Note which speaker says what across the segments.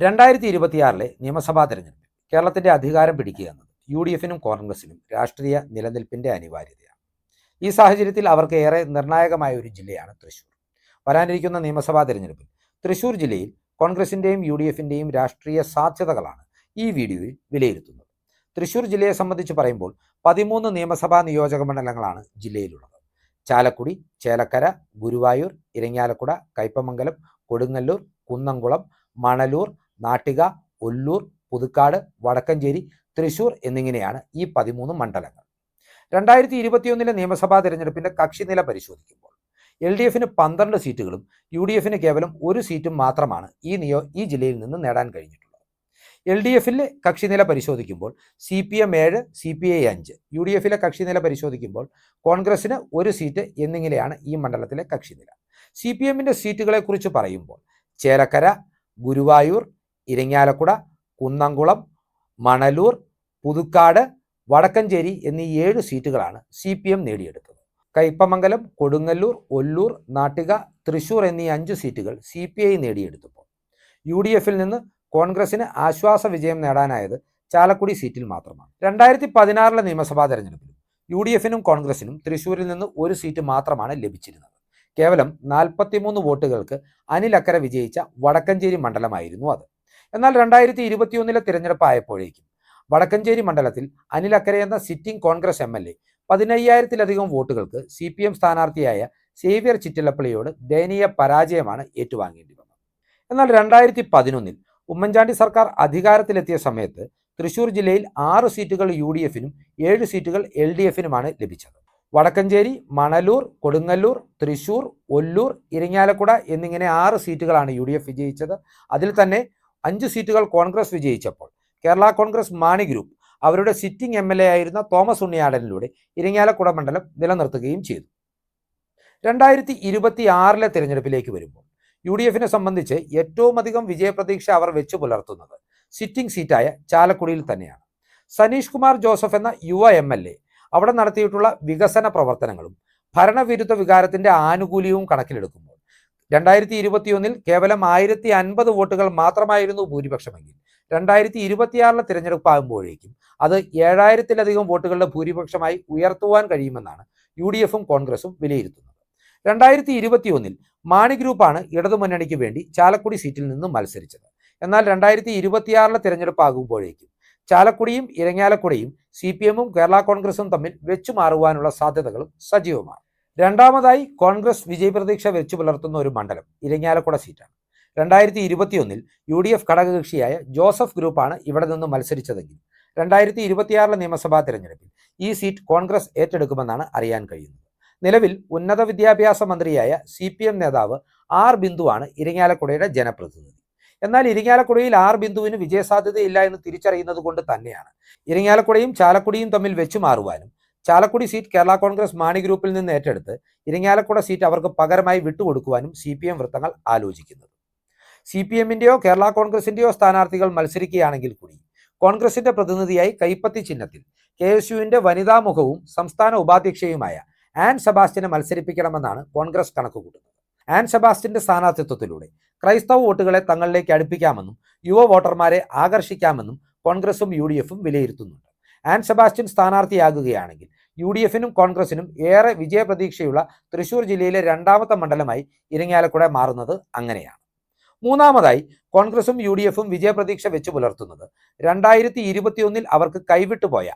Speaker 1: രണ്ടായിരത്തി ഇരുപത്തിയാറിലെ നിയമസഭാ തെരഞ്ഞെടുപ്പിൽ കേരളത്തിന്റെ അധികാരം പിടിക്കുക എന്നത് യു ഡി എഫിനും കോൺഗ്രസിനും രാഷ്ട്രീയ നിലനിൽപ്പിന്റെ അനിവാര്യതയാണ്. ഈ സാഹചര്യത്തിൽ അവർക്ക് ഏറെ നിർണായകമായ ഒരു ജില്ലയാണ് തൃശൂർ. വരാനിരിക്കുന്ന നിയമസഭാ തെരഞ്ഞെടുപ്പിൽ തൃശൂർ ജില്ലയിൽ കോൺഗ്രസിന്റെയും യു ഡി എഫിന്റെയും രാഷ്ട്രീയ സാധ്യതകളാണ് ഈ വീഡിയോയിൽ വിലയിരുത്തുന്നത്. തൃശൂർ ജില്ലയെ സംബന്ധിച്ച് പറയുമ്പോൾ പതിമൂന്ന് നിയമസഭാ നിയോജക മണ്ഡലങ്ങളാണ് ജില്ലയിലുള്ളത്. ചാലക്കുടി ചേലക്കര ഗുരുവായൂർ ഇരങ്ങാലക്കുട കൈപ്പമംഗലം കൊടുങ്ങല്ലൂർ കുന്നംകുളം മണലൂർ നാട്ടിക ഒല്ലൂർ പുതുക്കാട് വടക്കഞ്ചേരി തൃശൂർ എന്നിങ്ങനെയാണ് ഈ പതിമൂന്ന് മണ്ഡലങ്ങൾ. രണ്ടായിരത്തി ഇരുപത്തിയൊന്നിലെ നിയമസഭാ തെരഞ്ഞെടുപ്പിന്റെ കക്ഷിനില പരിശോധിക്കുമ്പോൾ എൽ ഡി എഫിന് പന്ത്രണ്ട് സീറ്റുകളും യു ഡി എഫിന് കേവലം ഒരു സീറ്റും മാത്രമാണ് ഈ നിയോ ഈ ജില്ലയിൽ നിന്ന് നേടാൻ കഴിഞ്ഞിട്ടുള്ളത്. എൽ ഡി എഫിലെ കക്ഷിനില പരിശോധിക്കുമ്പോൾ സി പി എം ഏഴ് സി പി ഐ അഞ്ച് യു ഡി എഫിലെ കക്ഷിനില പരിശോധിക്കുമ്പോൾ കോൺഗ്രസിന് ഒരു സീറ്റ് എന്നിങ്ങനെയാണ് ഈ മണ്ഡലത്തിലെ കക്ഷിനില. സി പി എമ്മിന്റെ സീറ്റുകളെക്കുറിച്ച് പറയുമ്പോൾ ചേലക്കര ഗുരുവായൂർ ഇരങ്ങാലക്കുട കുന്നംകുളം മണലൂർ പുതുക്കാട് വടക്കഞ്ചേരി എന്നീ ഏഴ് സീറ്റുകളാണ് സി പി എം നേടിയെടുത്തത്. കയ്പമംഗലം കൊടുങ്ങല്ലൂർ ഒല്ലൂർ നാട്ടിക തൃശൂർ എന്നീ അഞ്ച് സീറ്റുകൾ സി പി ഐ നേടിയെടുത്തപ്പോൾ. യു ഡി എഫിൽ നിന്ന് കോൺഗ്രസിന് ആശ്വാസ വിജയം നേടാനായത് ചാലക്കുടി സീറ്റിൽ മാത്രമാണ്. രണ്ടായിരത്തി പതിനാറിലെ നിയമസഭാ തെരഞ്ഞെടുപ്പിലും യു ഡി എഫിനും കോൺഗ്രസിനും തൃശൂരിൽ നിന്ന് ഒരു സീറ്റ് മാത്രമാണ് ലഭിച്ചിരുന്നത്. കേവലം നാൽപ്പത്തിമൂന്ന് വോട്ടുകൾക്ക് അനിൽ അക്കര വിജയിച്ച വടക്കഞ്ചേരി മണ്ഡലമായിരുന്നു അത്. എന്നാൽ രണ്ടായിരത്തി ഇരുപത്തിയൊന്നിലെ തിരഞ്ഞെടുപ്പ് ആയപ്പോഴേക്കും വടക്കഞ്ചേരി മണ്ഡലത്തിൽ അനിൽ അക്കരെ എന്ന sitting Congress M L A പതിനയ്യായിരത്തിലധികം വോട്ടുകൾക്ക് സി പി എം സ്ഥാനാർത്ഥിയായ സേവ്യർ ചിറ്റിലപ്പള്ളിയോട് ദയനീയ പരാജയമാണ് ഏറ്റുവാങ്ങേണ്ടി വന്നത്. എന്നാൽ രണ്ടായിരത്തി പതിനൊന്നിൽ ഉമ്മൻചാണ്ടി സർക്കാർ അധികാരത്തിലെത്തിയ സമയത്ത് തൃശൂർ ജില്ലയിൽ ആറ് സീറ്റുകൾ യു ഡി എഫിനും ഏഴ് സീറ്റുകൾ എൽ ഡി എഫിനുമാണ് ലഭിച്ചത്. വടക്കഞ്ചേരി മണലൂർ കൊടുങ്ങല്ലൂർ തൃശൂർ ഒല്ലൂർ ഇരിങ്ങാലക്കുട എന്നിങ്ങനെ ആറ് സീറ്റുകളാണ് യു ഡി എഫ് വിജയിച്ചത്. അതിൽ തന്നെ അഞ്ച് സീറ്റുകൾ കോൺഗ്രസ് വിജയിച്ചപ്പോൾ. കേരള കോൺഗ്രസ് മാണി ഗ്രൂപ്പ് അവരുടെ സിറ്റിംഗ് എം എൽ എ ആയിരുന്ന തോമസ് ഉണ്ണിയാടനിലൂടെ ഇരിങ്ങാലക്കുട മണ്ഡലം നിലനിർത്തുകയും ചെയ്തു. രണ്ടായിരത്തി ഇരുപത്തി ആറിലെ തിരഞ്ഞെടുപ്പിലേക്ക് വരുമ്പോൾ യു ഡി എഫിനെ സംബന്ധിച്ച് ഏറ്റവും അധികം വിജയപ്രതീക്ഷ അവർ വെച്ചു പുലർത്തുന്നത് സിറ്റിംഗ് സീറ്റായ ചാലക്കുടിയിൽ തന്നെയാണ്. സനീഷ് കുമാർ ജോസഫ് എന്ന യുവ എം എൽ എ അവിടെ നടത്തിയിട്ടുള്ള വികസന പ്രവർത്തനങ്ങളും ഭരണവിരുദ്ധ വികാരത്തിന്റെ ആനുകൂല്യവും കണക്കിലെടുക്കുമ്പോൾ രണ്ടായിരത്തി ഇരുപത്തിയൊന്നിൽ കേവലം ആയിരത്തി അൻപത് വോട്ടുകൾ മാത്രമായിരുന്നു ഭൂരിപക്ഷമെങ്കിൽ. രണ്ടായിരത്തി ഇരുപത്തിയാറിലെ തിരഞ്ഞെടുപ്പ് ആകുമ്പോഴേക്കും അത് ഏഴായിരത്തിലധികം വോട്ടുകളുടെ ഭൂരിപക്ഷമായി ഉയർത്തുവാൻ കഴിയുമെന്നാണ് യു ഡി എഫും കോൺഗ്രസും വിലയിരുത്തുന്നത്. രണ്ടായിരത്തി ഇരുപത്തിയൊന്നിൽ മാണി ഗ്രൂപ്പാണ് ഇടതുമുന്നണിക്ക് വേണ്ടി ചാലക്കുടി സീറ്റിൽ നിന്ന് മത്സരിച്ചത്. എന്നാൽ രണ്ടായിരത്തി ഇരുപത്തിയാറിലെ തിരഞ്ഞെടുപ്പ് ആകുമ്പോഴേക്കും ചാലക്കുടിയും ഇരങ്ങാലക്കുടിയും സി പി എമ്മും കേരള കോൺഗ്രസും തമ്മിൽ വെച്ചു മാറുവാനുള്ള സാധ്യതകളും സജീവമാണ്. രണ്ടാമതായി കോൺഗ്രസ് വിജയപ്രതീക്ഷ വെച്ചു പുലർത്തുന്ന ഒരു മണ്ഡലം ഇരങ്ങാലക്കുട സീറ്റാണ്. രണ്ടായിരത്തി ഇരുപത്തിയൊന്നിൽ യു ഡി എഫ് ഘടകകക്ഷിയായ ജോസഫ് ഗ്രൂപ്പാണ് ഇവിടെ നിന്ന് മത്സരിച്ചതെങ്കിൽ രണ്ടായിരത്തി ഇരുപത്തിയാറിലെ നിയമസഭാ തെരഞ്ഞെടുപ്പിൽ ഈ സീറ്റ് കോൺഗ്രസ് ഏറ്റെടുക്കുമെന്നാണ് അറിയാൻ കഴിയുന്നത്. നിലവിൽ ഉന്നത വിദ്യാഭ്യാസ മന്ത്രിയായ സി പി എം നേതാവ് ആർ ബിന്ദുവാണ് ഇരിങ്ങാലക്കുടയുടെ ജനപ്രതിനിധി. എന്നാൽ ഇരിങ്ങാലക്കുടയിൽ ആർ ബിന്ദുവിന് വിജയസാധ്യതയില്ല എന്ന് തിരിച്ചറിയുന്നത് കൊണ്ട് തന്നെയാണ് ഇരിങ്ങാലക്കുടയും ചാലക്കുടിയും തമ്മിൽ വെച്ചു മാറുവാനും ചാലക്കുടി സീറ്റ് കേരള കോൺഗ്രസ് മാണി ഗ്രൂപ്പിൽ നിന്ന് ഏറ്റെടുത്ത് ഇരിങ്ങാലക്കുട സീറ്റ് അവർക്ക് പകരമായി വിട്ടുകൊടുക്കുവാനും സി പി എം വൃത്തങ്ങൾ ആലോചിക്കുന്നത്. സി പി എമ്മിന്റെയോ കേരള കോൺഗ്രസിന്റെയോ സ്ഥാനാർത്ഥികൾ മത്സരിക്കുകയാണെങ്കിൽ കൂടി കോൺഗ്രസിന്റെ പ്രതിനിധിയായി കൈപ്പത്തി ചിഹ്നത്തിൽ കെ എസ് യുവിന്റെ വനിതാ മുഖവും സംസ്ഥാന ഉപാധ്യക്ഷയുമായ ആൻ സെബാസ്റ്റിനെ മത്സരിപ്പിക്കണമെന്നാണ് കോൺഗ്രസ് കണക്കുകൂട്ടുന്നത്. ആൻ സെബാസ്റ്റിന്റെ സ്ഥാനാർത്ഥിത്വത്തിലൂടെ ക്രൈസ്തവ വോട്ടുകളെ തങ്ങളിലേക്ക് അടുപ്പിക്കാമെന്നും യുവ വോട്ടർമാരെ ആകർഷിക്കാമെന്നും കോൺഗ്രസും യു ഡി എഫും വിലയിരുത്തുന്നുണ്ട്. ആൻ സെബാസ്റ്റ്യൻ സ്ഥാനാർത്ഥിയാകുകയാണെങ്കിൽ യു ഡി എഫിനും കോൺഗ്രസിനും ഏറെ വിജയപ്രതീക്ഷയുള്ള തൃശൂർ ജില്ലയിലെ രണ്ടാമത്തെ മണ്ഡലമായി ഇരിങ്ങാലക്കുട മാറുന്നത് അങ്ങനെയാണ്. മൂന്നാമതായി കോൺഗ്രസും യു ഡി എഫും വിജയപ്രതീക്ഷ വെച്ചു പുലർത്തുന്നത്. രണ്ടായിരത്തി ഇരുപത്തിയൊന്നിൽ അവർക്ക് കൈവിട്ടുപോയ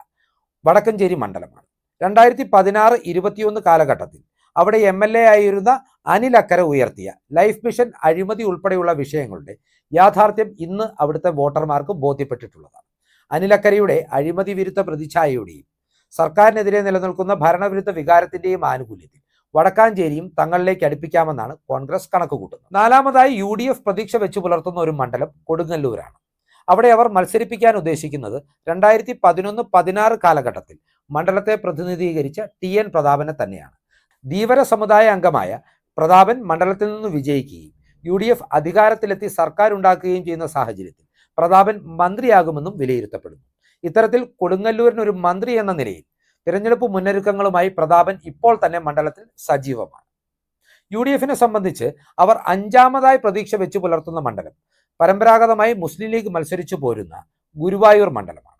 Speaker 1: വടക്കഞ്ചേരി മണ്ഡലമാണ്. രണ്ടായിരത്തി പതിനാറ് ഇരുപത്തിയൊന്ന് കാലഘട്ടത്തിൽ അവിടെ എം എൽ എ ആയിരുന്ന അനിൽ അക്കര ഉയർത്തിയ ലൈഫ് മിഷൻ അഴിമതി ഉൾപ്പെടെയുള്ള വിഷയങ്ങളുടെ യാഥാർത്ഥ്യം ഇന്ന് അവിടുത്തെ വോട്ടർമാർക്ക് ബോധ്യപ്പെട്ടിട്ടുള്ളതാണ്. അനിലക്കരയുടെ അഴിമതി വിരുദ്ധ പ്രതിച്ഛായയുടെയും സർക്കാരിനെതിരെ നിലനിൽക്കുന്ന ഭരണവിരുദ്ധ വികാരത്തിന്റെയും ആനുകൂല്യത്തിൽ വടക്കാഞ്ചേരിയും തങ്ങളിലേക്ക് അടുപ്പിക്കാമെന്നാണ് കോൺഗ്രസ് കണക്കുകൂട്ടുന്നത്. നാലാമതായി യു ഡി എഫ് പ്രതീക്ഷ വെച്ചു പുലർത്തുന്ന ഒരു മണ്ഡലം കൊടുങ്ങല്ലൂരാണ്. അവിടെ അവർ മത്സരിപ്പിക്കാൻ ഉദ്ദേശിക്കുന്നത് രണ്ടായിരത്തി പതിനൊന്ന് പതിനാറ് കാലഘട്ടത്തിൽ മണ്ഡലത്തെ പ്രതിനിധീകരിച്ച ടി എൻ പ്രതാപനെ തന്നെയാണ്. ധീവര സമുദായ അംഗമായ പ്രതാപൻ മണ്ഡലത്തിൽ നിന്ന് വിജയിക്കുകയും യു ഡി എഫ് അധികാരത്തിലെത്തി സർക്കാർ ഉണ്ടാക്കുകയും ചെയ്യുന്ന സാഹചര്യത്തിൽ പ്രതാപൻ മന്ത്രിയാകുമെന്നും വിലയിരുത്തപ്പെടുന്നു. ഇത്തരത്തിൽ കൊടുങ്ങല്ലൂരിന് ഒരു മന്ത്രി എന്ന നിലയിൽ തിരഞ്ഞെടുപ്പ് മുന്നൊരുക്കങ്ങളുമായി പ്രതാപൻ ഇപ്പോൾ തന്നെ മണ്ഡലത്തിൽ സജീവമാണ്. യു ഡി എഫിനെ സംബന്ധിച്ച് അവർ അഞ്ചാമതായി പ്രതീക്ഷ വെച്ച് പുലർത്തുന്ന മണ്ഡലം പരമ്പരാഗതമായി മുസ്ലിം ലീഗ് മത്സരിച്ചു പോരുന്ന ഗുരുവായൂർ മണ്ഡലമാണ്.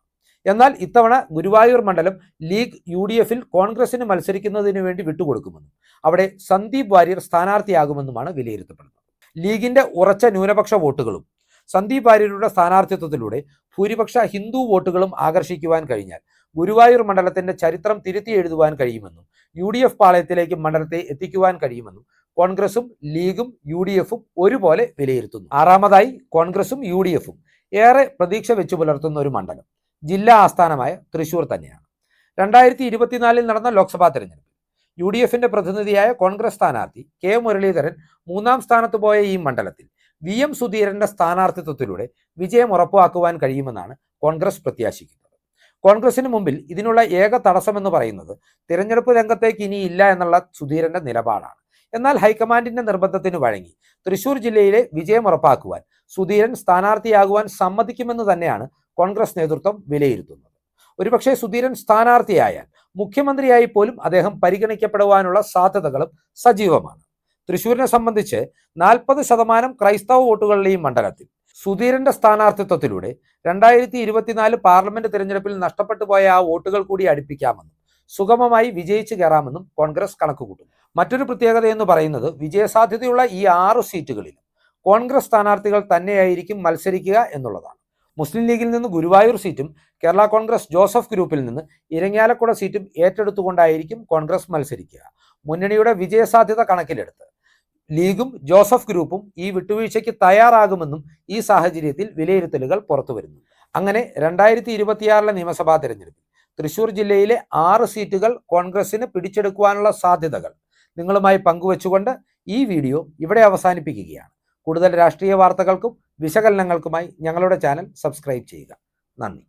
Speaker 1: എന്നാൽ ഇത്തവണ ഗുരുവായൂർ മണ്ഡലം ലീഗ് യു ഡി എഫിൽ കോൺഗ്രസിന് മത്സരിക്കുന്നതിന് വേണ്ടി വിട്ടുകൊടുക്കുമെന്നും അവിടെ സന്ദീപ് വാര്യർ സ്ഥാനാർത്ഥിയാകുമെന്നുമാണ് വിലയിരുത്തപ്പെടുന്നത്. ലീഗിന്റെ ഉറച്ച ന്യൂനപക്ഷ വോട്ടുകളും സന്ദീപ് വാര്യരുടെ സ്ഥാനാർത്ഥിത്വത്തിലൂടെ ഭൂരിപക്ഷ ഹിന്ദു വോട്ടുകളും ആകർഷിക്കുവാൻ കഴിഞ്ഞാൽ ഗുരുവായൂർ മണ്ഡലത്തിന്റെ ചരിത്രം തിരുത്തി എഴുതുവാൻ കഴിയുമെന്നും യു ഡി എഫ് പാളയത്തിലേക്ക് മണ്ഡലത്തെ എത്തിക്കുവാൻ കഴിയുമെന്നും കോൺഗ്രസും ലീഗും യു ഡി എഫും ഒരുപോലെ വിലയിരുത്തുന്നു. ആറാമതായി കോൺഗ്രസും യു ഡി എഫും ഏറെ പ്രതീക്ഷ വെച്ചു പുലർത്തുന്ന ഒരു മണ്ഡലം ജില്ലാ ആസ്ഥാനമായ തൃശൂർ തന്നെയാണ്. രണ്ടായിരത്തി ഇരുപത്തിനാലിൽ നടന്ന ലോക്സഭാ തെരഞ്ഞെടുപ്പ് യു ഡി എഫിന്റെ പ്രതിനിധിയായ കോൺഗ്രസ് സ്ഥാനാർത്ഥി കെ മുരളീധരൻ മൂന്നാം സ്ഥാനത്ത് പോയ ഈ മണ്ഡലത്തിൽ വി എം സുധീരന്റെ സ്ഥാനാർത്ഥിത്വത്തിലൂടെ വിജയം ഉറപ്പാക്കുവാൻ കഴിയുമെന്നാണ് കോൺഗ്രസ് പ്രത്യാശിക്കുന്നത്. കോൺഗ്രസിന് മുമ്പിൽ ഇതിനുള്ള ഏക തടസ്സമെന്ന് പറയുന്നത് തിരഞ്ഞെടുപ്പ് രംഗത്തേക്ക് ഇനി ഇല്ല എന്നുള്ള സുധീരന്റെ നിലപാടാണ്. എന്നാൽ ഹൈക്കമാൻഡിന്റെ നിർബന്ധത്തിന് വഴങ്ങി തൃശൂർ ജില്ലയിലെ വിജയം ഉറപ്പാക്കുവാൻ സുധീരൻ സ്ഥാനാർത്ഥിയാകുവാൻ സമ്മതിക്കുമെന്ന് തന്നെയാണ് കോൺഗ്രസ് നേതൃത്വം വിലയിരുത്തുന്നത്. ഒരുപക്ഷെ സുധീരൻ സ്ഥാനാർത്ഥിയായാൽ മുഖ്യമന്ത്രിയായി പോലും അദ്ദേഹം പരിഗണിക്കപ്പെടുവാനുള്ള സാധ്യതകളും സജീവമാണ്. തൃശൂരിനെ സംബന്ധിച്ച് നാൽപ്പത് ശതമാനം ക്രൈസ്തവ വോട്ടുകളുടെ ഈ മണ്ഡലത്തിൽ. സുധീരന്റെ സ്ഥാനാർത്ഥിത്വത്തിലൂടെ രണ്ടായിരത്തി ഇരുപത്തിനാല് പാർലമെന്റ് തിരഞ്ഞെടുപ്പിൽ നഷ്ടപ്പെട്ടു പോയ ആ വോട്ടുകൾ കൂടി അടുപ്പിക്കാമെന്നും സുഗമമായി വിജയിച്ചു കയറാമെന്നും കോൺഗ്രസ് കണക്കുകൂട്ടുന്നു. മറ്റൊരു പ്രത്യേകത എന്ന് പറയുന്നത് വിജയസാധ്യതയുള്ള ഈ ആറു സീറ്റുകളിലും കോൺഗ്രസ് സ്ഥാനാർത്ഥികൾ തന്നെയായിരിക്കും മത്സരിക്കുക എന്നുള്ളതാണ്. മുസ്ലിം ലീഗിൽ നിന്ന് ഗുരുവായൂർ സീറ്റും കേരള കോൺഗ്രസ് ജോസഫ് ഗ്രൂപ്പിൽ നിന്ന് ഇരങ്ങാലക്കുട സീറ്റും ഏറ്റെടുത്തുകൊണ്ടായിരിക്കും കോൺഗ്രസ് മത്സരിക്കുക. മുന്നണിയുടെ വിജയസാധ്യത കണക്കിലെടുത്ത് ലീഗും ജോസഫ് ഗ്രൂപ്പും ഈ വിട്ടുവീഴ്ചയ്ക്ക് തയ്യാറാകുമെന്നും ഈ സാഹചര്യത്തിൽ വിലയിരുത്തലുകൾ പുറത്തു വരുന്നു അങ്ങനെ രണ്ടായിരത്തി ഇരുപത്തിയാറിലെ നിയമസഭാ തെരഞ്ഞെടുപ്പിൽ തൃശൂർ ജില്ലയിലെ ആറ് സീറ്റുകൾ കോൺഗ്രസിന് പിടിച്ചെടുക്കുവാനുള്ള സാധ്യതകൾ നിങ്ങളുമായി പങ്കുവച്ചുകൊണ്ട് ഈ വീഡിയോ ഇവിടെ അവസാനിപ്പിക്കുകയാണ്. കൂടുതൽ രാഷ്ട്രീയ വാർത്തകൾക്കും വിശകലനങ്ങൾക്കുമായി ഞങ്ങളുടെ ചാനൽ സബ്സ്ക്രൈബ് ചെയ്യുക. നന്ദി.